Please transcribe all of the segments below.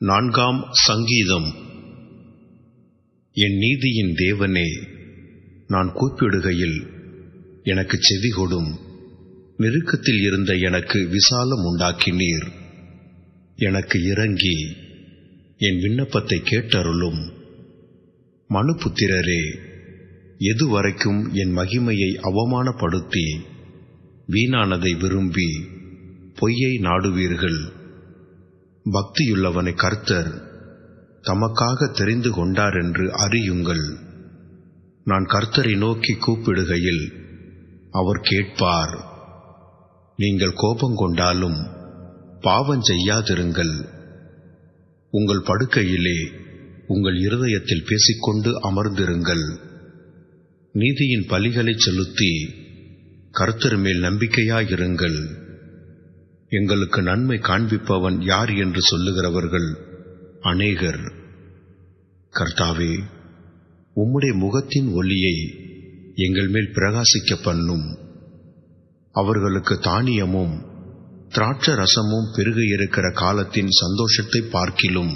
நான்காம் சங்கீதம். என் நீதியின் தேவனே நான் கூப்பிடுகையில் எனக்கு செவி கொடும். நெருக்கத்தில் இருந்த எனக்கு விசாலம் உண்டாக்கினீர். எனக்கு இறங்கி என் விண்ணப்பத்தை கேட்டருளும். மனுபுத்திரரே எதுவரைக்கும் என் மகிமையை அவமானப்படுத்தி வீணானதை விரும்பி பொய்யை நாடுவீர்கள். பக்தியுள்ளவனை கர்த்தர் தமக்காக தெரிந்து கொண்டார் என்று அறியுங்கள். நான் கர்த்தரை நோக்கி கூப்பிடுகையில் அவர் கேட்பார். நீங்கள் கோபம் கொண்டாலும் பாவம் செய்யாதிருங்கள். உங்கள் படுக்கையிலே உங்கள் இருதயத்தில் பேசிக்கொண்டு அமர்ந்திருங்கள். நீதியின் பலிகளை செலுத்தி கர்த்தர் மேல் நம்பிக்கையாயிருங்கள். எங்களுக்கு நன்மை காண்பிப்பவன் யார் என்று சொல்லுகிறவர்கள் அநேகர். கர்த்தாவே உம்முடைய முகத்தின் ஒளியை எங்கள் மேல் பிரகாசிக்க பண்ணும். அவர்களுக்கு தானியமும் திராட்ச ரசமும் பெருக இருக்கிற காலத்தின் சந்தோஷத்தை பார்க்கிலும்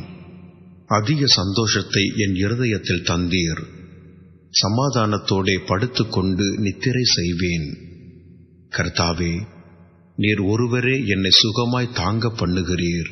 அதிக சந்தோஷத்தை என் இருதயத்தில் தந்தீர். சமாதானத்தோடே படுத்துக்கொண்டு நித்திரை செய்வேன். கர்த்தாவே நீர் ஒருவரே என்னை சுகமாய் தாங்க பண்ணுகிறீர்.